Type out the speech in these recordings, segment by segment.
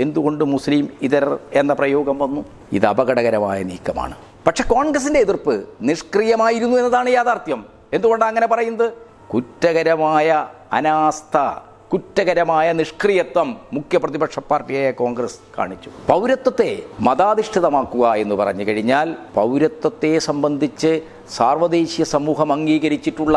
എന്തുകൊണ്ട് മുസ്ലിം ഇതരർ എന്ന പ്രയോഗം വന്നു? ഇത് അപകടകരമായ നീക്കമാണ്. പക്ഷെ കോൺഗ്രസിന്റെ എതിർപ്പ് നിഷ്ക്രിയമായിരുന്നു എന്നതാണ് യാഥാർത്ഥ്യം. എന്തുകൊണ്ടാണ് അങ്ങനെ പറയുന്നത്? കുറ്റകരമായ അനാസ്ഥ കുറ്റകരമായ നിഷ്ക്രിയത്വം മുഖ്യ പ്രതിപക്ഷ പാർട്ടിയായ കോൺഗ്രസ് കാണിച്ചു. പൗരത്വത്തെ മതാധിഷ്ഠിതമാക്കുക എന്ന് പറഞ്ഞു കഴിഞ്ഞാൽ പൗരത്വത്തെ സംബന്ധിച്ച് സാർവദേശീയ സമൂഹം അംഗീകരിച്ചിട്ടുള്ള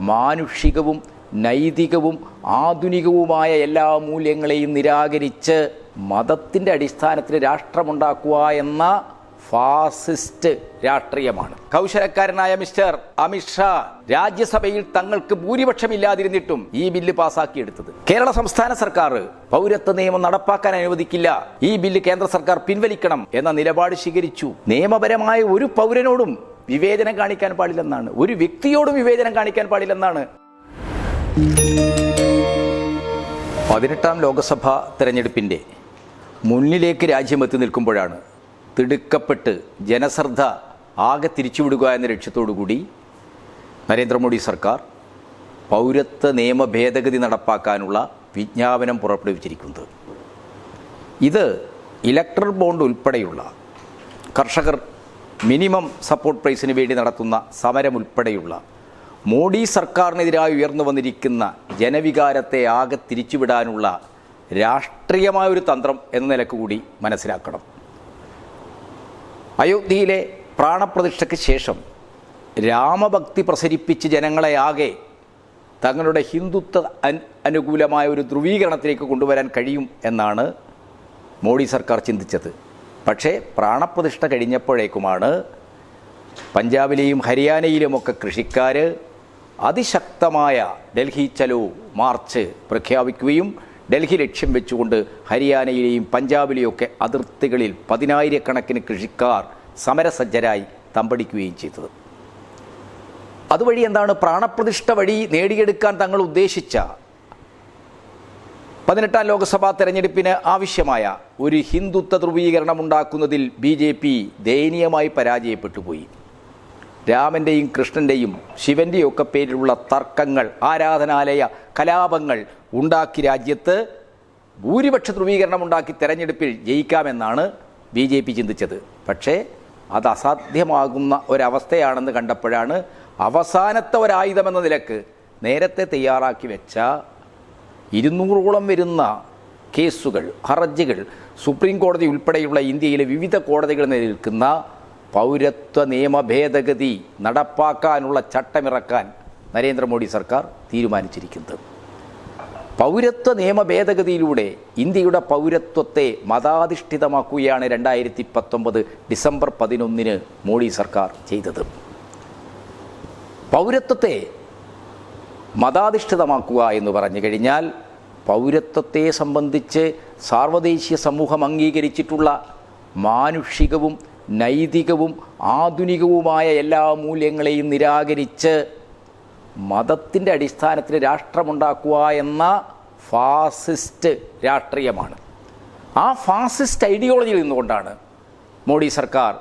മാനുഷികവും നൈതികവും ആധുനികവുമായ എല്ലാ മൂല്യങ്ങളെയും നിരാകരിച്ച് മതത്തിന്റെ അടിസ്ഥാനത്തിൽ രാഷ്ട്രമുണ്ടാക്കുക എന്ന ഫാസിസ്റ്റ് രാഷ്ട്രീയമാണ്. കൗശലക്കാരനായ മിസ്റ്റർ അമിത്ഷാ രാജ്യസഭയിൽ തങ്ങൾക്ക് ഭൂരിപക്ഷമില്ലാതിരുന്നിട്ടും ഈ ബില്ല് പാസാക്കിയെടുത്തത്. കേരള സംസ്ഥാന സർക്കാർ പൗരത്വ നിയമം നടപ്പാക്കാൻ അനുവദിക്കില്ല. ഈ ബില്ല് കേന്ദ്ര സർക്കാർ പിൻവലിക്കണം എന്ന നിലപാട് സ്വീകരിച്ചു. നിയമപരമായ ഒരു പൗരനോടും വിവേചനം കാണിക്കാൻ പാടില്ലെന്നാണ്. ഒരു വ്യക്തിയോടും വിവേചനം കാണിക്കാൻ പാടില്ലെന്നാണ്. പതിനെട്ടാം ലോക്സഭാ തെരഞ്ഞെടുപ്പിന്റെ മുന്നിലേക്ക് രാജ്യം എത്തി നിൽക്കുമ്പോഴാണ് തിടുക്കപ്പെട്ട് ജനശ്രദ്ധ ആകെ തിരിച്ചുവിടുക എന്ന ലക്ഷ്യത്തോടുകൂടി നരേന്ദ്രമോദി സർക്കാർ പൗരത്വ നിയമ ഭേദഗതി നടപ്പാക്കാനുള്ള വിജ്ഞാപനം പുറപ്പെടുവിച്ചിരിക്കുന്നത്. ഇത് ഇലക്ട്രൽ ബോണ്ട് ഉൾപ്പെടെയുള്ള കർഷകർ മിനിമം സപ്പോർട്ട് പ്രൈസിന് വേണ്ടി നടത്തുന്ന സമരം ഉൾപ്പെടെയുള്ള മോഡി സർക്കാരിനെതിരായി ഉയർന്നു വന്നിരിക്കുന്ന ജനവികാരത്തെ ആകെ തിരിച്ചുവിടാനുള്ള രാഷ്ട്രീയമായ ഒരു തന്ത്രം എന്ന നിലയ്ക്ക് കൂടി മനസ്സിലാക്കണം. അയോധ്യയിലെ പ്രാണപ്രതിഷ്ഠയ്ക്ക് ശേഷം രാമഭക്തി പ്രസരിപ്പിച്ച് ജനങ്ങളെ ആകെ തങ്ങളുടെ ഹിന്ദുത്വ അനുകൂലമായ ഒരു ധ്രുവീകരണത്തിലേക്ക് കൊണ്ടുവരാൻ കഴിയും എന്നാണ് മോഡി സർക്കാർ ചിന്തിച്ചത്. പക്ഷേ പ്രാണപ്രതിഷ്ഠ കഴിഞ്ഞപ്പോഴേക്കുമാണ് പഞ്ചാബിലെയും ഹരിയാനയിലുമൊക്കെ കൃഷിക്കാർ അതിശക്തമായ ഡൽഹി ചലോ മാർച്ച് പ്രഖ്യാപിക്കുകയും ഡൽഹി ലക്ഷ്യം വെച്ചുകൊണ്ട് ഹരിയാനയിലെയും പഞ്ചാബിലെയൊക്കെ അതിർത്തികളിൽ പതിനായിരക്കണക്കിന് കൃഷിക്കാർ സമരസജ്ജരായി തമ്പടിക്കുകയും ചെയ്തത്. അതുവഴി എന്താണ് പ്രാണപ്രതിഷ്ഠ വഴി നേടിയെടുക്കാൻ തങ്ങൾ ഉദ്ദേശിച്ച? പതിനെട്ടാം ലോക്സഭാ തെരഞ്ഞെടുപ്പിന് ആവശ്യമായ ഒരു ഹിന്ദുത്വ ധ്രുവീകരണം ഉണ്ടാക്കുന്നതിൽ ബി ജെ പി ദയനീയമായി പരാജയപ്പെട്ടുപോയി രാമന്റെയും കൃഷ്ണന്റെയും ശിവന്റെയും ഒക്കെ പേരിലുള്ള തർക്കങ്ങൾ ആരാധനാലയ കലാപങ്ങൾ ഉണ്ടാക്കി രാജ്യത്ത് ഭൂരിപക്ഷ ധ്രുവീകരണം ഉണ്ടാക്കി തെരഞ്ഞെടുപ്പിൽ ജയിക്കാമെന്നാണ് ബി ജെ പി ചിന്തിച്ചത്. പക്ഷേ അത് അസാധ്യമാകുന്ന ഒരവസ്ഥയാണെന്ന് കണ്ടപ്പോഴാണ് അവസാനത്തെ ഒരായുധമെന്ന നിലയ്ക്ക് നേരത്തെ തയ്യാറാക്കി വെച്ച ഇരുന്നൂറോളം വരുന്ന കേസുകൾ ഹർജികൾ സുപ്രീം കോടതി ഉൾപ്പെടെയുള്ള ഇന്ത്യയിലെ വിവിധ കോടതികൾ നിൽക്കുന്ന പൗരത്വ നിയമ ഭേദഗതി നടപ്പാക്കാനുള്ള ചട്ടമിറക്കാൻ നരേന്ദ്രമോദി സർക്കാർ തീരുമാനിച്ചിരിക്കുന്നത്. പൗരത്വ നിയമ ഭേദഗതിയിലൂടെ ഇന്ത്യയുടെ പൗരത്വത്തെ മതാധിഷ്ഠിതമാക്കുകയാണ് രണ്ടായിരത്തി പത്തൊമ്പത് ഡിസംബർ പതിനൊന്നിന് മോഡി സർക്കാർ ചെയ്തത്. പൗരത്വത്തെ മതാധിഷ്ഠിതമാക്കുക എന്ന് പറഞ്ഞു കഴിഞ്ഞാൽ പൗരത്വത്തെ സംബന്ധിച്ച് സാർവദേശീയ സമൂഹം അംഗീകരിച്ചിട്ടുള്ള മാനുഷികവും നൈതികവും ആധുനികവുമായ എല്ലാ മൂല്യങ്ങളെയും നിരാകരിച്ച് മതത്തിന്റെ അടിസ്ഥാനത്തിൽ രാഷ്ട്രമുണ്ടാക്കുക എന്ന ഫാസിസ്റ്റ് രാഷ്ട്രീയമാണ്. ആ ഫാസിസ്റ്റ് ഐഡിയോളജിയിൽ നിന്നുകൊണ്ടാണ് മോഡി സർക്കാർ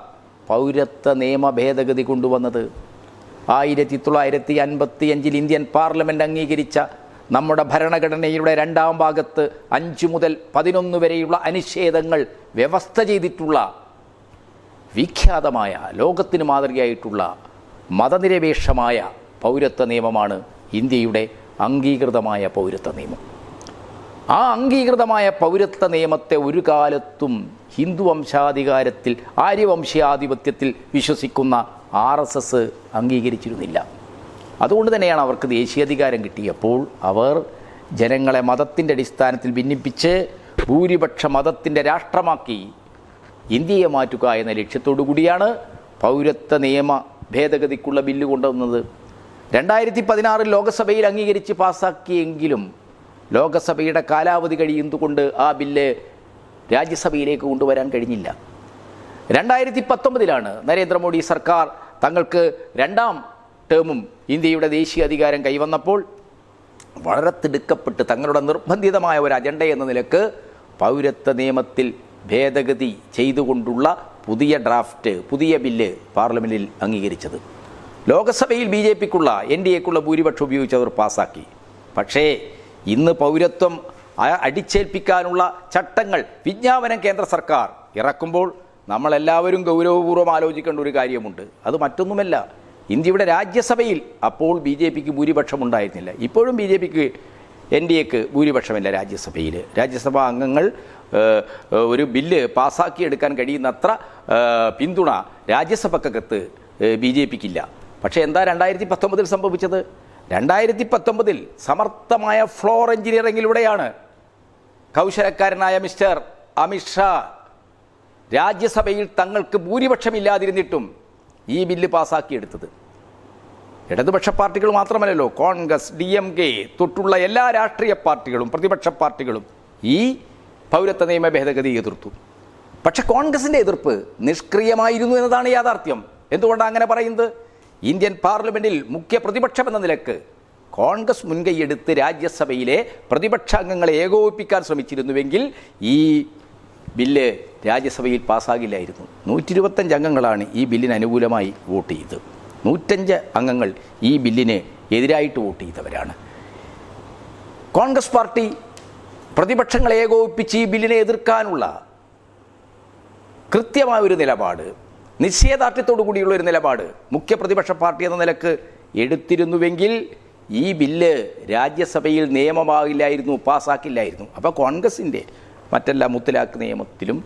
പൗരത്വ നിയമ ഭേദഗതി കൊണ്ടുവന്നത്. ആയിരത്തി തൊള്ളായിരത്തി അൻപത്തി അഞ്ചിൽ ഇന്ത്യൻ പാർലമെന്റ് അംഗീകരിച്ച നമ്മുടെ ഭരണഘടനയുടെ രണ്ടാം ഭാഗത്ത് അഞ്ച് മുതൽ പതിനൊന്ന് വരെയുള്ള അനുച്ഛേദങ്ങൾ വ്യവസ്ഥ ചെയ്തിട്ടുള്ള വിഖ്യാതമായ ലോകത്തിന് മാതൃകയായിട്ടുള്ള മതനിരപേക്ഷമായ പൗരത്വ നിയമമാണ് ഇന്ത്യയുടെ അംഗീകൃതമായ പൗരത്വ നിയമം. ആ അംഗീകൃതമായ പൗരത്വ നിയമത്തെ ഒരു കാലത്തും ഹിന്ദു വംശാധികാരത്തിൽ ആര്യവംശാധിപത്യത്തിൽ വിശ്വസിക്കുന്ന ആർ എസ് എസ് അംഗീകരിച്ചിരുന്നില്ല. അതുകൊണ്ട് തന്നെയാണ് അവർക്ക് ദേശീയാധികാരം കിട്ടിയപ്പോൾ അവർ ജനങ്ങളെ മതത്തിന്റെ അടിസ്ഥാനത്തിൽ ഭിന്നിപ്പിച്ച് ഭൂരിപക്ഷ മതത്തിന്റെ രാഷ്ട്രമാക്കി ഇന്ത്യയെ മാറ്റുക എന്ന ലക്ഷ്യത്തോടു കൂടിയാണ് പൗരത്വ നിയമ ഭേദഗതിക്കുള്ള ബില്ല് കൊണ്ടുവന്നത്. രണ്ടായിരത്തി പതിനാറിൽ ലോകസഭയിൽ അംഗീകരിച്ച് പാസാക്കിയെങ്കിലും ലോകസഭയുടെ കാലാവധി കഴിയുന്നതുകൊണ്ട് ആ ബില്ല് രാജ്യസഭയിലേക്ക് കൊണ്ടുവരാൻ കഴിഞ്ഞില്ല. രണ്ടായിരത്തി പത്തൊമ്പതിലാണ് നരേന്ദ്രമോദി സർക്കാർ തങ്ങൾക്ക് രണ്ടാം ടേമും ഇന്ത്യയുടെ ദേശീയ അധികാരം കൈവന്നപ്പോൾ വളരെ തിടുക്കപ്പെട്ട് തങ്ങളുടെ നിർബന്ധിതമായ ഒരു അജണ്ട എന്ന നിലയ്ക്ക് പൗരത്വ നിയമത്തിൽ ഭേദഗതി ചെയ്തുകൊണ്ടുള്ള പുതിയ ഡ്രാഫ്റ്റ് പുതിയ ബില്ല് പാർലമെന്റിൽ അംഗീകരിച്ചത്. ലോകസഭയിൽ ബി ജെ പിക്കുള്ള എൻ ഡി എക്കുള്ള ഭൂരിപക്ഷം ഉപയോഗിച്ച് അവർ പാസ്സാക്കി പക്ഷേ ഇന്ന് പൗരത്വം അടിച്ചേൽപ്പിക്കാനുള്ള ചട്ടങ്ങൾ വിജ്ഞാപനം കേന്ദ്ര സർക്കാർ ഇറക്കുമ്പോൾ നമ്മളെല്ലാവരും ഗൗരവപൂർവം ആലോചിക്കേണ്ട ഒരു കാര്യമുണ്ട്. അത് മറ്റൊന്നുമല്ല. ഇന്ത്യയുടെ രാജ്യസഭയിൽ അപ്പോൾ ബി ജെ പിക്ക് ഭൂരിപക്ഷം ഉണ്ടായിരുന്നില്ല. ഇപ്പോഴും ബി ജെ പിക്ക് എൻ ഡി എക്ക് ഭൂരിപക്ഷമില്ല രാജ്യസഭയിൽ. രാജ്യസഭാ അംഗങ്ങൾ ഒരു ബില്ല് പാസ്സാക്കിയെടുക്കാൻ കഴിയുന്നത്ര പിന്തുണ രാജ്യസഭക്കകത്ത് ബി ജെ പിക്കില്ല. പക്ഷേ എന്താ രണ്ടായിരത്തി പത്തൊമ്പതിൽ സംഭവിച്ചത്? രണ്ടായിരത്തി പത്തൊമ്പതിൽ സമർത്ഥമായ ഫ്ലോർ എഞ്ചിനീയറിംഗിലൂടെയാണ് കൗശലക്കാരനായ മിസ്റ്റർ അമിത്ഷാ രാജ്യസഭയിൽ തങ്ങൾക്ക് ഭൂരിപക്ഷമില്ലാതിരുന്നിട്ടും ഈ ബില്ല് പാസ്സാക്കിയെടുത്തത് ഇടതുപക്ഷ പാർട്ടികൾ മാത്രമല്ലല്ലോ കോൺഗ്രസ് ഡി എം കെ തൊട്ടുള്ള എല്ലാ രാഷ്ട്രീയ പാർട്ടികളും പ്രതിപക്ഷ പാർട്ടികളും ഈ പൗരത്വ നിയമ ഭേദഗതി എതിർത്തു. പക്ഷെ കോൺഗ്രസിന്റെ എതിർപ്പ് നിഷ്ക്രിയമായിരുന്നു എന്നതാണ് യാഥാർത്ഥ്യം. എന്തുകൊണ്ടാണ് അങ്ങനെ പറയുന്നത്? ഇന്ത്യൻ പാർലമെന്റിൽ മുഖ്യ പ്രതിപക്ഷം എന്ന നിലയ്ക്ക് കോൺഗ്രസ് മുൻകൈയെടുത്ത് രാജ്യസഭയിലെ പ്രതിപക്ഷാംഗങ്ങളെ ഏകോപിപ്പിക്കാൻ ശ്രമിച്ചിരുന്നുവെങ്കിൽ ഈ ബില്ല് രാജ്യസഭയിൽ പാസ്സാകില്ലായിരുന്നു. നൂറ്റി ഇരുപത്തഞ്ച് അംഗങ്ങളാണ് ഈ ബില്ലിന് അനുകൂലമായി വോട്ട് ചെയ്തത്. നൂറ്റഞ്ച് അംഗങ്ങൾ ഈ ബില്ലിന് എതിരായിട്ട് വോട്ട് ചെയ്തവരാണ്. കോൺഗ്രസ് പാർട്ടി പ്രതിപക്ഷങ്ങളെ ഏകോപിപ്പിച്ച് ഈ ബില്ലിനെ എതിർക്കാനുള്ള കൃത്യമായ ഒരു നിലപാട് നിശ്ചയദാർഢ്യത്തോടു കൂടിയുള്ള ഒരു നിലപാട്. മുഖ്യ പ്രതിപക്ഷ പാർട്ടി എന്ന നിലയ്ക്ക് എടുത്തിരുന്നുവെങ്കിൽ ഈ ബില്ല് രാജ്യസഭയിൽ നിയമമാകില്ലായിരുന്നു പാസ്സാക്കില്ലായിരുന്നു അപ്പോൾ കോൺഗ്രസിന്റെ മറ്റെല്ലാ മുത്തലാഖ് നിയമത്തിലും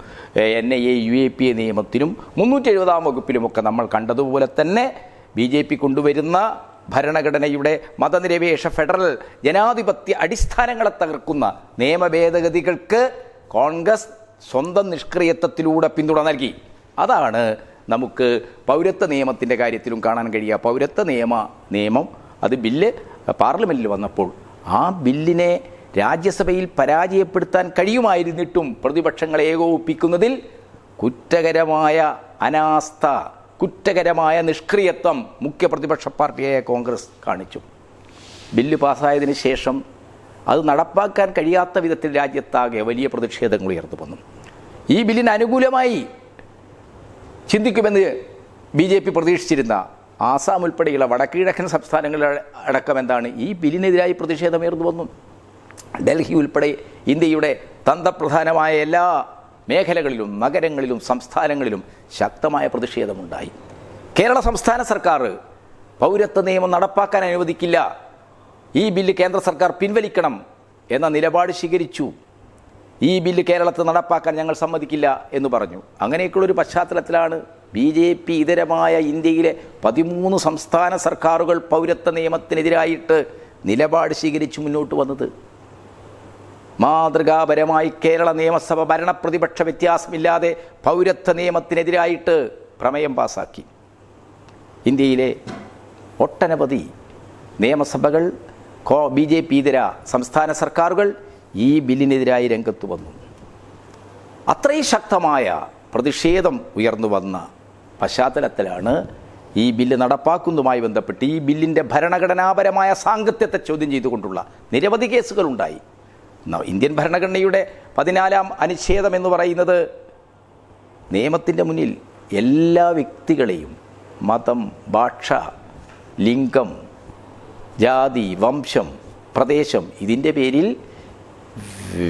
N I A U A P A നിയമത്തിലും മുന്നൂറ്റി എഴുപതാം വകുപ്പിലുമൊക്കെ നമ്മൾ കണ്ടതുപോലെ തന്നെ ബി ജെ പി കൊണ്ടുവരുന്ന ഭരണഘടനയുടെ മതനിരപേക്ഷ ഫെഡറൽ ജനാധിപത്യ അടിസ്ഥാനങ്ങളെ തകർക്കുന്ന നിയമ ഭേദഗതികൾക്ക് കോൺഗ്രസ് സ്വന്തം നിഷ്ക്രിയത്വത്തിലൂടെ പിന്തുണ നൽകി. അതാണ് നമുക്ക് പൗരത്വ നിയമത്തിന്റെ കാര്യത്തിലും കാണാൻ കഴിയുക. പൗരത്വ നിയമ നിയമം അത് ബില്ല് പാർലമെന്റിൽ വന്നപ്പോൾ ആ ബില്ലിനെ രാജ്യസഭയിൽ പരാജയപ്പെടുത്താൻ കഴിയുമായിരുന്നിട്ടും പ്രതിപക്ഷങ്ങളെ ഏകോപിപ്പിക്കുന്നതിൽ കുറ്റകരമായ അനാസ്ഥ കുറ്റകരമായ നിഷ്ക്രിയത്വം മുഖ്യ പ്രതിപക്ഷ പാർട്ടിയായ കോൺഗ്രസ് കാണിച്ചു. ബില്ല് പാസ്സായതിനു ശേഷം അത് നടപ്പാക്കാൻ കഴിയാത്ത വിധത്തിൽ രാജ്യത്താകെ വലിയ പ്രതിഷേധങ്ങൾ ഉയർന്നു വന്നു. ഈ ബില്ലിന് അനുകൂലമായി ചിന്തിക്കുമെന്ന് ബി ജെ പി പ്രതീക്ഷിച്ചിരുന്ന ആസാം ഉൾപ്പെടെയുള്ള വടക്കിഴക്കൻ സംസ്ഥാനങ്ങളിൽ അടക്കം എന്താണ് ഈ ബില്ലിനെതിരായി പ്രതിഷേധമേർന്നു വന്നു. ഡൽഹി ഉൾപ്പെടെ ഇന്ത്യയുടെ തന്ത്രപ്രധാനമായ എല്ലാ മേഖലകളിലും നഗരങ്ങളിലും സംസ്ഥാനങ്ങളിലും ശക്തമായ പ്രതിഷേധമുണ്ടായി. കേരള സംസ്ഥാന സർക്കാർ പൗരത്വ നിയമം നടപ്പാക്കാൻ അനുവദിക്കില്ല. ഈ ബില്ല് കേന്ദ്ര സർക്കാർ പിൻവലിക്കണം എന്ന നിലപാട് സ്വീകരിച്ചു. ഈ ബില്ല് കേരളത്തിൽ നടപ്പാക്കാൻ ഞങ്ങൾ സമ്മതിക്കില്ല എന്ന് പറഞ്ഞു. അങ്ങനെയൊക്കെയുള്ളൊരു പശ്ചാത്തലത്തിലാണ് ബി ജെ പി ഇതരമായ ഇന്ത്യയിലെ പതിമൂന്ന് സംസ്ഥാന സർക്കാരുകൾ പൗരത്വ നിയമത്തിനെതിരായിട്ട് നിലപാട് സ്വീകരിച്ച് മുന്നോട്ട് വന്നത്. മാതൃകാപരമായി കേരള നിയമസഭ ഭരണപ്രതിപക്ഷ വ്യത്യാസമില്ലാതെ പൗരത്വ നിയമത്തിനെതിരായിട്ട് പ്രമേയം പാസാക്കി. ഇന്ത്യയിലെ ഒട്ടനവധി നിയമസഭകൾ ബി ജെ പി ഇതര സംസ്ഥാന സർക്കാരുകൾ ഈ ബില്ലിനെതിരായി രംഗത്ത് വന്നു. അത്രയും ശക്തമായ പ്രതിഷേധം ഉയർന്നു വന്ന പശ്ചാത്തലത്തിലാണ് ഈ ബില്ല് നടപ്പാക്കുന്നതുമായി ബന്ധപ്പെട്ട് ഈ ബില്ലിന്റെ ഭരണഘടനാപരമായ സാങ്കത്യത്തെ ചോദ്യം ചെയ്തുകൊണ്ടുള്ള നിരവധി കേസുകളുണ്ടായി. ഇന്ത്യൻ ഭരണഘടനയുടെ പതിനാലാം അനുച്ഛേദം എന്ന് പറയുന്നത് നിയമത്തിന്റെ മുന്നിൽ എല്ലാ വ്യക്തികളെയും മതം ഭാഷ ലിംഗം ജാതി വംശം പ്രദേശം ഇതിന്റെ പേരിൽ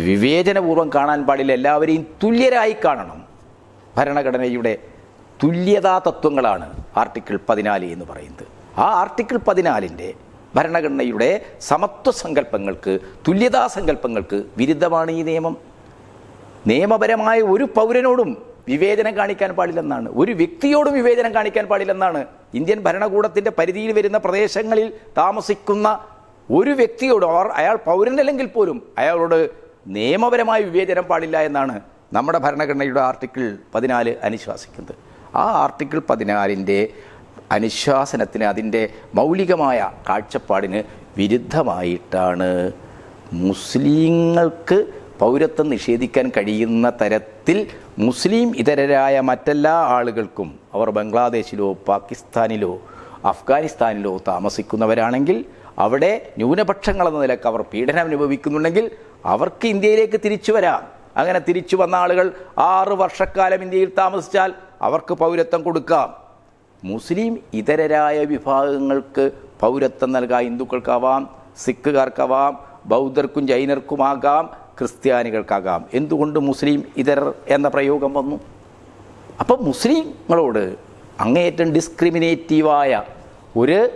വിവേചനപൂർവം കാണാൻ പാടില്ല. എല്ലാവരെയും തുല്യരായി കാണണം. ഭരണഘടനയുടെ തുല്യതാ തത്വങ്ങളാണ് ആർട്ടിക്കിൾ പതിനാല് എന്ന് പറയുന്നത്. ആ ആർട്ടിക്കിൾ പതിനാലിന്റെ ഭരണഘടനയുടെ സമത്വ സങ്കല്പങ്ങൾക്ക് തുല്യതാ സങ്കല്പങ്ങൾക്ക് വിരുദ്ധമാണ് ഈ നിയമം. നിയമപരമായ ഒരു പൗരനോടും വിവേചനം കാണിക്കാൻ പാടില്ലെന്നാണ്. ഒരു വ്യക്തിയോടും വിവേചനം കാണിക്കാൻ പാടില്ലെന്നാണ്. ഇന്ത്യൻ ഭരണകൂടത്തിന്റെ പരിധിയിൽ വരുന്ന പ്രദേശങ്ങളിൽ താമസിക്കുന്ന ഒരു വ്യക്തിയോട് അയാൾ പൗരനല്ലെങ്കിൽ പോലും അയാളോട് നിയമപരമായ വിവേചനം പാടില്ല എന്നാണ് നമ്മുടെ ഭരണഘടനയുടെ ആർട്ടിക്കിൾ പതിനാല് അനുശാസിക്കുന്നത്. ആ ആർട്ടിക്കിൾ പതിനാലിന്റെ അനുശാസനത്തിന് അതിന്റെ മൗലികമായ കാഴ്ചപ്പാടിന് വിരുദ്ധമായിട്ടാണ് മുസ്ലിങ്ങൾക്ക് പൗരത്വം നിഷേധിക്കാൻ കഴിയുന്ന തരത്തിൽ മുസ്ലിം ഇതരരായ മറ്റെല്ലാ ആളുകൾക്കും അവർ ബംഗ്ലാദേശിലോ പാകിസ്ഥാനിലോ അഫ്ഗാനിസ്ഥാനിലോ താമസിക്കുന്നവരാണെങ്കിൽ അവിടെ ന്യൂനപക്ഷങ്ങളെന്ന നിലയ്ക്ക് അവർ പീഡനം അനുഭവിക്കുന്നുണ്ടെങ്കിൽ അവർക്ക് ഇന്ത്യയിലേക്ക് തിരിച്ചു വരാം. അങ്ങനെ തിരിച്ചു വന്ന ആളുകൾ ആറ് വർഷക്കാലം ഇന്ത്യയിൽ താമസിച്ചാൽ അവർക്ക് പൗരത്വം കൊടുക്കാം. മുസ്ലിം ഇതരരായ വിഭാഗങ്ങൾക്ക് പൗരത്വം നൽകാം ഹിന്ദുക്കൾക്കാവാം സിഖുകാർക്കാവാം ബൗദ്ധർക്കും ജൈനർക്കുമാകാം ക്രിസ്ത്യാനികൾക്കാകാം. എന്തുകൊണ്ട് മുസ്ലിം ഇതരർ എന്ന പ്രയോഗം വന്നു? അപ്പം മുസ്ലിങ്ങളോട് അങ്ങേയറ്റം ഡിസ്ക്രിമിനേറ്റീവായ ഒരു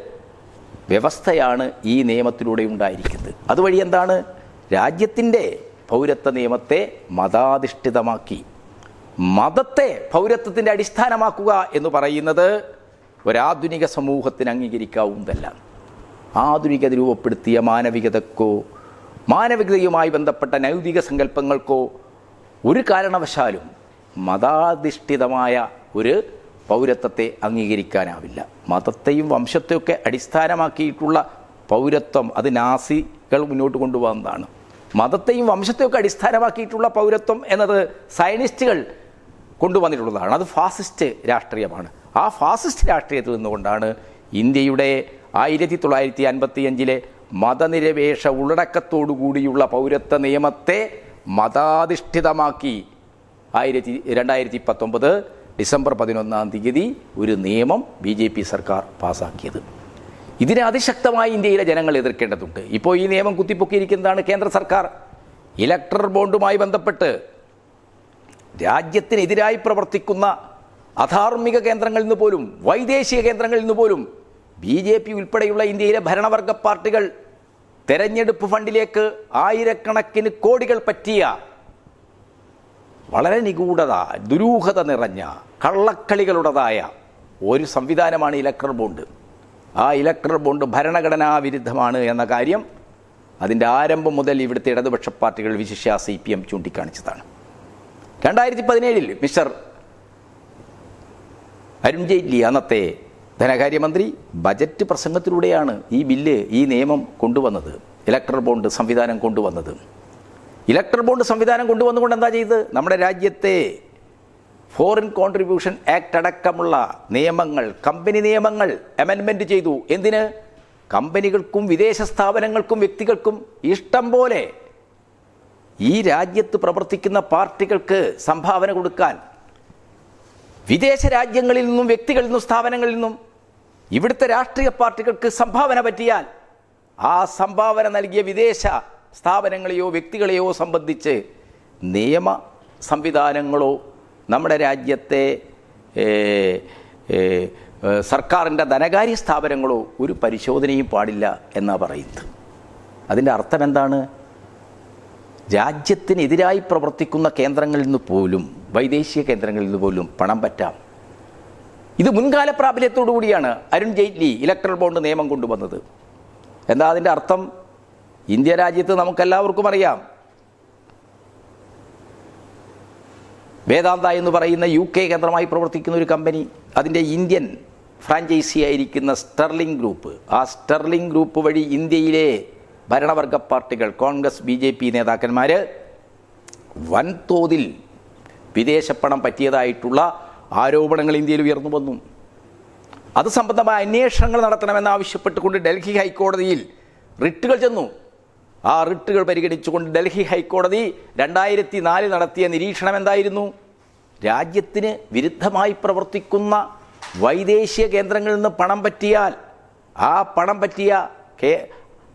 വ്യവസ്ഥയാണ് ഈ നിയമത്തിലൂടെ ഉണ്ടായിരിക്കുന്നത്. അതുവഴി എന്താണ്? രാജ്യത്തിന്റെ പൗരത്വ നിയമത്തെ മതാധിഷ്ഠിതമാക്കി. മതത്തെ പൗരത്വത്തിന്റെ അടിസ്ഥാനമാക്കുക എന്ന് പറയുന്നത് ഒരാധുനിക സമൂഹത്തിന് അംഗീകരിക്കാവുന്നതല്ല. ആധുനികത രൂപപ്പെടുത്തിയ മാനവികതക്കോ മാനവികതയുമായി ബന്ധപ്പെട്ട നൈതിക സങ്കല്പങ്ങൾക്കോ ഒരു കാരണവശാലും മതാധിഷ്ഠിതമായ ഒരു പൗരത്വത്തെ അംഗീകരിക്കാനാവില്ല. മതത്തെയും വംശത്തെയൊക്കെ അടിസ്ഥാനമാക്കിയിട്ടുള്ള പൗരത്വം അത് നാസികൾ മുന്നോട്ട് കൊണ്ടുപോകുന്നതാണ്. മതത്തെയും വംശത്തെയൊക്കെ അടിസ്ഥാനമാക്കിയിട്ടുള്ള പൗരത്വം എന്നത് സയനിസ്റ്റുകൾ കൊണ്ടുവന്നിട്ടുള്ളതാണ്. അത് ഫാസിസ്റ്റ് രാഷ്ട്രീയമാണ്. ആ ഫാസിസ്റ്റ് രാഷ്ട്രീയത്തിൽ നിന്നുകൊണ്ടാണ് ഇന്ത്യയുടെ ആയിരത്തി തൊള്ളായിരത്തി അൻപത്തിയഞ്ചിലെ മതനിരപേക്ഷ ഉള്ളടക്കത്തോടു കൂടിയുള്ള പൗരത്വ നിയമത്തെ മതാധിഷ്ഠിതമാക്കി ആയിരത്തി രണ്ടായിരത്തി പത്തൊമ്പത് ഡിസംബർ പതിനൊന്നാം തീയതി ഒരു നിയമം ബി ജെ പി സർക്കാർ പാസാക്കിയത്. ഇതിനെ അതിശക്തമായി ഇന്ത്യയിലെ ജനങ്ങൾ എതിർക്കേണ്ടതുണ്ട്. ഇപ്പോൾ ഈ നിയമം കുത്തിപ്പൊക്കിയിരിക്കുന്നതാണ് കേന്ദ്ര സർക്കാർ. ഇലക്ട്രൽ ബോണ്ടുമായി ബന്ധപ്പെട്ട് രാജ്യത്തിനെതിരായി പ്രവർത്തിക്കുന്ന അധാർമിക കേന്ദ്രങ്ങളിൽ നിന്ന് പോലും വൈദേശിക കേന്ദ്രങ്ങളിൽ നിന്ന് പോലും ബി ജെ പി ഉൾപ്പെടെയുള്ള ഇന്ത്യയിലെ ഭരണവർഗ പാർട്ടികൾ തെരഞ്ഞെടുപ്പ് ഫണ്ടിലേക്ക് ആയിരക്കണക്കിന് കോടികൾ പറ്റിയ വളരെ നിഗൂഢത ദുരൂഹത നിറഞ്ഞ കള്ളക്കളികളുടേതായ ഒരു സംവിധാനമാണ് ഇലക്ട്രൽ ബോണ്ട്. ആ ഇലക്ട്രൽ ബോണ്ട് ഭരണഘടനാ വിരുദ്ധമാണ് എന്ന കാര്യം അതിന്റെ ആരംഭം മുതൽ ഇവിടുത്തെ ഇടതുപക്ഷ പാർട്ടികൾ വിശിഷ്യ സി പി എം ചൂണ്ടിക്കാണിച്ചതാണ്. രണ്ടായിരത്തി പതിനേഴിൽ മിസ്റ്റർ അരുൺ ജെയ്റ്റ്ലി അന്നത്തെ ധനകാര്യമന്ത്രി ബജറ്റ് പ്രസംഗത്തിലൂടെയാണ് ഈ ബില്ല് ഈ നിയമം കൊണ്ടുവന്നത് ഇലക്ട്രൽ ബോണ്ട് സംവിധാനം കൊണ്ടുവന്നത്. ഇലക്ട്രൽ ബോണ്ട് സംവിധാനം കൊണ്ടുവന്നുകൊണ്ട് എന്താ ചെയ്ത്? നമ്മുടെ രാജ്യത്തെ ഫോറിൻ കോൺട്രിബ്യൂഷൻ ആക്ട് അടക്കമുള്ള നിയമങ്ങൾ കമ്പനി നിയമങ്ങൾ അമെൻമെന്റ് ചെയ്തു. എന്തിന്? കമ്പനികൾക്കും വിദേശ സ്ഥാപനങ്ങൾക്കും വ്യക്തികൾക്കും ഇഷ്ടം പോലെ ഈ രാജ്യത്ത് പ്രവർത്തിക്കുന്ന പാർട്ടികൾക്ക് സംഭാവന കൊടുക്കാൻ വിദേശ രാജ്യങ്ങളിൽ നിന്നും വ്യക്തികളിൽ നിന്നും സ്ഥാപനങ്ങളിൽ നിന്നും ഇവിടുത്തെ രാഷ്ട്രീയ പാർട്ടികൾക്ക് സംഭാവന പറ്റിയാൽ ആ സംഭാവന നൽകിയ വിദേശ സ്ഥാപനങ്ങളെയോ വ്യക്തികളെയോ സംബന്ധിച്ച് നിയമ സംവിധാനങ്ങളോ നമ്മുടെ രാജ്യത്തെ സർക്കാരിന്റെ ധനകാര്യ സ്ഥാപനങ്ങളോ ഒരു പരിശോധനയും പാടില്ല എന്നാണ് പറയുന്നത്. അതിന്റെ അർത്ഥം എന്താണ് രാജ്യത്തിനെതിരായി പ്രവർത്തിക്കുന്ന കേന്ദ്രങ്ങളിൽ നിന്ന് പോലും വൈദേശിക കേന്ദ്രങ്ങളിൽ നിന്ന് പോലും പണം പറ്റാം. ഇത് മുൻകാല പ്രാബല്യത്തോടു കൂടിയാണ് അരുൺ ജെയ്റ്റ്ലി ഇലക്ട്രൽ ബോണ്ട് നിയമം കൊണ്ടുവന്നത്. എന്താ അതിന്റെ അർത്ഥം? ഇന്ത്യ രാജ്യത്ത് നമുക്കെല്ലാവർക്കും അറിയാം. വേദാന്ത എന്ന് പറയുന്ന യു കെ കേന്ദ്രമായി പ്രവർത്തിക്കുന്ന ഒരു കമ്പനി അതിന്റെ ഇന്ത്യൻ ഫ്രാഞ്ചൈസി ആയിരിക്കുന്ന സ്റ്റെർലിംഗ് ഗ്രൂപ്പ്. ആ സ്റ്റെർലിംഗ് ഗ്രൂപ്പ് വഴി ഇന്ത്യയിലെ ഭരണവർഗ പാർട്ടികൾ കോൺഗ്രസ് ബി ജെ പി നേതാക്കന്മാർ വൻതോതിൽ വിദേശപ്പണം പറ്റിയതായിട്ടുള്ള ആരോപണങ്ങൾ ഇന്ത്യയിൽ ഉയർന്നു വന്നു. അത് സംബന്ധമായ അന്വേഷണങ്ങൾ നടത്തണമെന്ന് ആവശ്യപ്പെട്ടുകൊണ്ട് ഡൽഹി ഹൈക്കോടതിയിൽ റിട്ടുകൾ ചെന്നു. ആ റിട്ടുകൾ പരിഗണിച്ചുകൊണ്ട് ഡൽഹി ഹൈക്കോടതി രണ്ടായിരത്തി നാലിൽ നടത്തിയ നിരീക്ഷണം എന്തായിരുന്നു? രാജ്യത്തിന് വിരുദ്ധമായി പ്രവർത്തിക്കുന്ന വൈദേശിക കേന്ദ്രങ്ങളിൽ നിന്ന് പണം പറ്റിയാൽ ആ പണം പറ്റിയ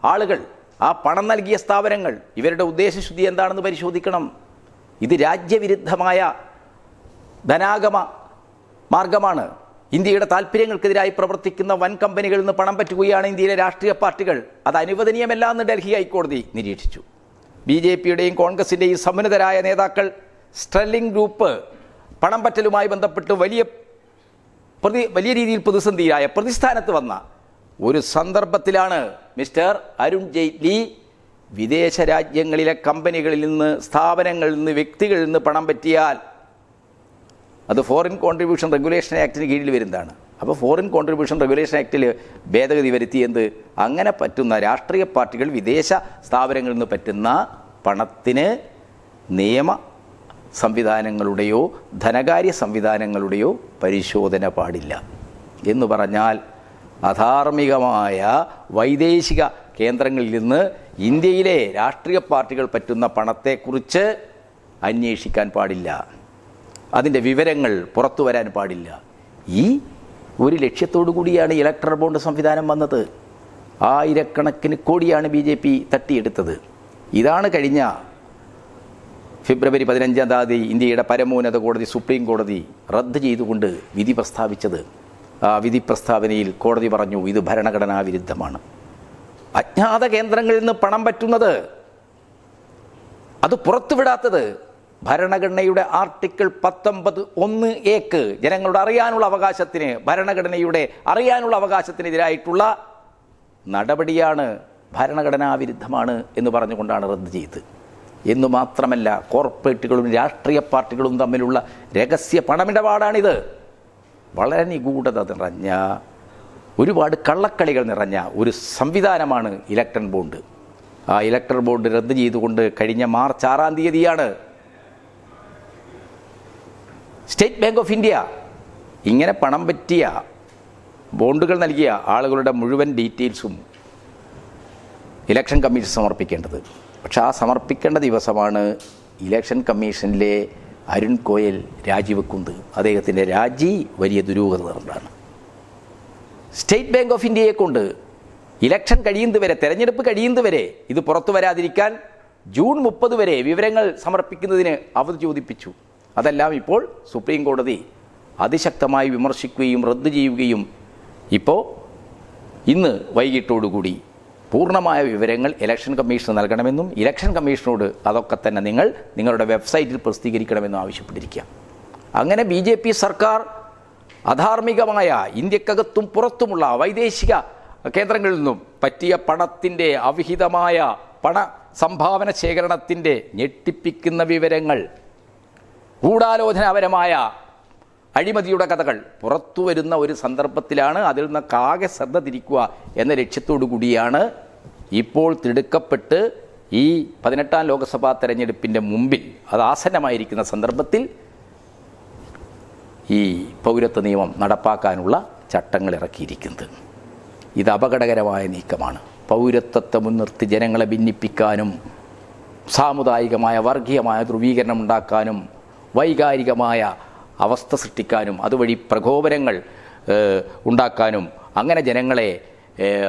ആളുകൾ ആ പണം നൽകിയ സ്ഥാപനങ്ങൾ ഇവരുടെ ഉദ്ദേശശുദ്ധി എന്താണെന്ന് പരിശോധിക്കണം. ഇത് രാജ്യവിരുദ്ധമായ ധനാഗമ മാർഗമാണ്. ഇന്ത്യയുടെ താല്പര്യങ്ങൾക്കെതിരായി പ്രവർത്തിക്കുന്ന വൻ കമ്പനികളിൽ നിന്ന് പണം പറ്റുകയാണ് ഇന്ത്യയിലെ രാഷ്ട്രീയ പാർട്ടികൾ. അത് അനുവദനീയമല്ല എന്ന് ഡൽഹി ഹൈക്കോടതി നിരീക്ഷിച്ചു. ബി ജെ പിയുടെയും കോൺഗ്രസിന്റെയും സമുന്നതരായ നേതാക്കൾ സ്ട്രെല്ലിംഗ് ഗ്രൂപ്പ് പണം പറ്റലുമായി ബന്ധപ്പെട്ട് വലിയ പ്രതി വലിയ രീതിയിൽ പ്രതിസന്ധിയായ പ്രതിസ്ഥാനത്ത് വന്ന ഒരു സന്ദർഭത്തിലാണ് മിസ്റ്റർ അരുൺ ജെയ്റ്റ്ലി വിദേശ രാജ്യങ്ങളിലെ കമ്പനികളിൽ നിന്ന് സ്ഥാപനങ്ങളിൽ നിന്ന് വ്യക്തികളിൽ നിന്ന് പണം പറ്റിയാൽ അത് ഫോറിൻ കോൺട്രിബ്യൂഷൻ റെഗുലേഷൻ ആക്ടിന് കീഴിൽ വരുന്നതാണ്. അപ്പോൾ ഫോറിൻ കോൺട്രിബ്യൂഷൻ റെഗുലേഷൻ ആക്ടിൽ ഭേദഗതി വരുത്തി എന്ത്? അങ്ങനെ പറ്റുന്ന രാഷ്ട്രീയ പാർട്ടികൾ വിദേശ സ്ഥാപനങ്ങളിൽ നിന്ന് പറ്റുന്ന പണത്തിന് നിയമ സംവിധാനങ്ങളുടെയോ ധനകാര്യ സംവിധാനങ്ങളുടെയോ പരിശോധന പാടില്ല. എന്ന് പറഞ്ഞാൽ അധാർമികമായ വൈദേശിക കേന്ദ്രങ്ങളിൽ നിന്ന് ഇന്ത്യയിലെ രാഷ്ട്രീയ പാർട്ടികൾ പറ്റുന്ന പണത്തെക്കുറിച്ച് അന്വേഷിക്കാൻ പാടില്ല. അതിന്റെ വിവരങ്ങൾ പുറത്തു വരാൻ പാടില്ല. ഈ ഒരു ലക്ഷ്യത്തോടു കൂടിയാണ് ഇലക്ട്രൽ ബോണ്ട് സംവിധാനം വന്നത്. ആയിരക്കണക്കിന് കോടിയാണ് ബി ജെ പി തട്ടിയെടുത്തത്. ഇതാണ് കഴിഞ്ഞ ഫെബ്രുവരി പതിനഞ്ചാം തീയതി ഇന്ത്യയുടെ പരമോന്നത കോടതി സുപ്രീം കോടതി റദ്ദ് ചെയ്തുകൊണ്ട് വിധി പ്രസ്താവിച്ചത്. ആ വിധി പ്രസ്താവനയിൽ കോടതി പറഞ്ഞു ഇത് ഭരണഘടനാ വിരുദ്ധമാണ്. അജ്ഞാത കേന്ദ്രങ്ങളിൽ നിന്ന് പണം പറ്റുന്നത്. അത് പുറത്തുവിടാത്തത് ഭരണഘടനയുടെ ആർട്ടിക്കിൾ പത്തൊമ്പത് ഒന്ന് ഏക്ക് ജനങ്ങളുടെ അറിയാനുള്ള അവകാശത്തിന് ഭരണഘടനയുടെ അറിയാനുള്ള അവകാശത്തിനെതിരായിട്ടുള്ള നടപടിയാണ് ഭരണഘടനാ വിരുദ്ധമാണ് എന്ന് പറഞ്ഞുകൊണ്ടാണ് റദ്ദ് ചെയ്തത്. എന്ന് മാത്രമല്ല കോർപ്പറേറ്റുകളും രാഷ്ട്രീയ പാർട്ടികളും തമ്മിലുള്ള രഹസ്യ പണമിടപാടാണിത്. വളരെ നിഗൂഢത നിറഞ്ഞ ഒരുപാട് കള്ളക്കളികൾ നിറഞ്ഞ ഒരു സംവിധാനമാണ് ഇലക്ട്രൺ ബോണ്ട്. ആ ഇലക്ട്രൺ ബോണ്ട് റദ്ദ് ചെയ്തുകൊണ്ട് കഴിഞ്ഞ മാർച്ച് ആറാം തീയതിയാണ് സ്റ്റേറ്റ് ബാങ്ക് ഓഫ് ഇന്ത്യ ഇങ്ങനെ പണം പറ്റിയ ബോണ്ടുകൾ നൽകിയ ആളുകളുടെ മുഴുവൻ ഡീറ്റെയിൽസും ഇലക്ഷൻ കമ്മീഷൻ സമർപ്പിക്കേണ്ടത്. പക്ഷേ ആ സമർപ്പിക്കേണ്ട ദിവസമാണ് ഇലക്ഷൻ കമ്മീഷനിലെ അരുൺ ഗോയൽ രാജിവെക്കുന്നത് അദ്ദേഹത്തിന്റെ രാജി വലിയ ദുരൂഹത നിറഞ്ഞതാണ്. സ്റ്റേറ്റ് ബാങ്ക് ഓഫ് ഇന്ത്യയെ കൊണ്ട് ഇലക്ഷൻ കഴിയുന്നതുവരെ തെരഞ്ഞെടുപ്പ് കഴിയുന്നതുവരെ ഇത് പുറത്തു വരാതിരിക്കാൻ ജൂൺ മുപ്പത് വരെ വിവരങ്ങൾ സമർപ്പിക്കുന്നതിന് അവധി ചോദിപ്പിച്ചു. അതെല്ലാം ഇപ്പോൾ സുപ്രീം കോടതി അതിശക്തമായി വിമർശിക്കുകയും റദ്ദു ചെയ്യുകയും ഇപ്പോൾ ഇന്ന് വൈകിട്ടോടുകൂടി പൂർണമായ വിവരങ്ങൾ ഇലക്ഷൻ കമ്മീഷന് നൽകണമെന്നും ഇലക്ഷൻ കമ്മീഷനോട് അതൊക്കെ തന്നെ നിങ്ങൾ നിങ്ങളുടെ വെബ്സൈറ്റിൽ പ്രസിദ്ധീകരിക്കണമെന്നും ആവശ്യപ്പെട്ടിരിക്കുക. അങ്ങനെ ബി ജെ പി സർക്കാർ അധാർമികമായ ഇന്ത്യക്കകത്തും പുറത്തുമുള്ള വൈദേശിക കേന്ദ്രങ്ങളിൽ നിന്നും പറ്റിയ പണത്തിന്റെ അവിഹിതമായ പണ സംഭാവന ശേഖരണത്തിന്റെ ഞെട്ടിപ്പിക്കുന്ന വിവരങ്ങൾ ഗൂഢാലോചനാപരമായ അഴിമതിയുടെ കഥകൾ പുറത്തു വരുന്ന ഒരു സന്ദർഭത്തിലാണ് അതിൽ നിന്നൊക്കെ ആകെ ശ്രദ്ധ തിരിക്കുക എന്ന ലക്ഷ്യത്തോടു കൂടിയാണ് ഇപ്പോൾ തിടുക്കപ്പെട്ട് ഈ പതിനെട്ടാം ലോക്സഭാ തെരഞ്ഞെടുപ്പിന്റെ മുമ്പിൽ അത് ആസന്നമായിരിക്കുന്ന സന്ദർഭത്തിൽ ഈ പൗരത്വ നിയമം നടപ്പാക്കാനുള്ള ചട്ടങ്ങൾ ഇറക്കിയിരിക്കുന്നത്. ഇത് അപകടകരമായ നീക്കമാണ്. പൗരത്വത്തെ മുൻനിർത്തി ജനങ്ങളെ ഭിന്നിപ്പിക്കാനും സാമുദായികമായ വർഗീയമായ ധ്രുവീകരണം ഉണ്ടാക്കാനും വൈകാരികമായ അവസ്ഥ സൃഷ്ടിക്കാനും അതുവഴി പ്രകോപനങ്ങൾ ഉണ്ടാക്കാനും അങ്ങനെ ജനങ്ങളെ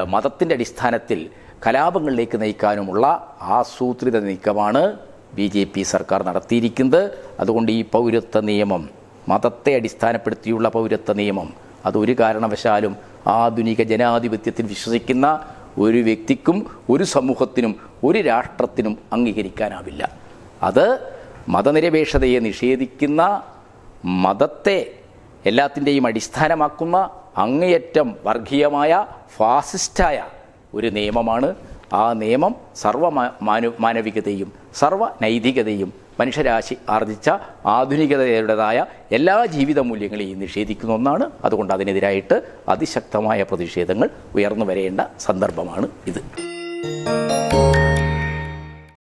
മതത്തിന്റെ അടിസ്ഥാനത്തിൽ കലാപങ്ങളിലേക്ക് നയിക്കാനുമുള്ള ആസൂത്രിത നീക്കമാണ് ബി ജെ പി സർക്കാർ നടത്തിയിരിക്കുന്നത്. അതുകൊണ്ട് ഈ പൗരത്വ നിയമം മതത്തെ അടിസ്ഥാനപ്പെടുത്തിയുള്ള പൗരത്വ നിയമം അതൊരു കാരണവശാലും ആധുനിക ജനാധിപത്യത്തിൽ വിശ്വസിക്കുന്ന ഒരു വ്യക്തിക്കും ഒരു സമൂഹത്തിനും ഒരു രാഷ്ട്രത്തിനും അംഗീകരിക്കാനാവില്ല. അത് മതനിരപേക്ഷതയെ നിഷേധിക്കുന്ന മതത്തെ എല്ലാത്തിന്റെയും അടിസ്ഥാനമാക്കുന്ന അങ്ങേയറ്റം വർഗീയമായ ഫാസിസ്റ്റായ ഒരു നിയമമാണ്. ആ നിയമം സർവ മാനു മാനവികതയും സർവ നൈതികതയും മനുഷ്യരാശി ആർജിച്ച ആധുനികതയുടേതായ എല്ലാ ജീവിത മൂല്യങ്ങളെയും നിഷേധിക്കുന്ന ഒന്നാണ്. അതുകൊണ്ട് അതിനെതിരായിട്ട് അതിശക്തമായ പ്രതിഷേധങ്ങൾ ഉയർന്നു വരേണ്ട സന്ദർഭമാണ് ഇത്.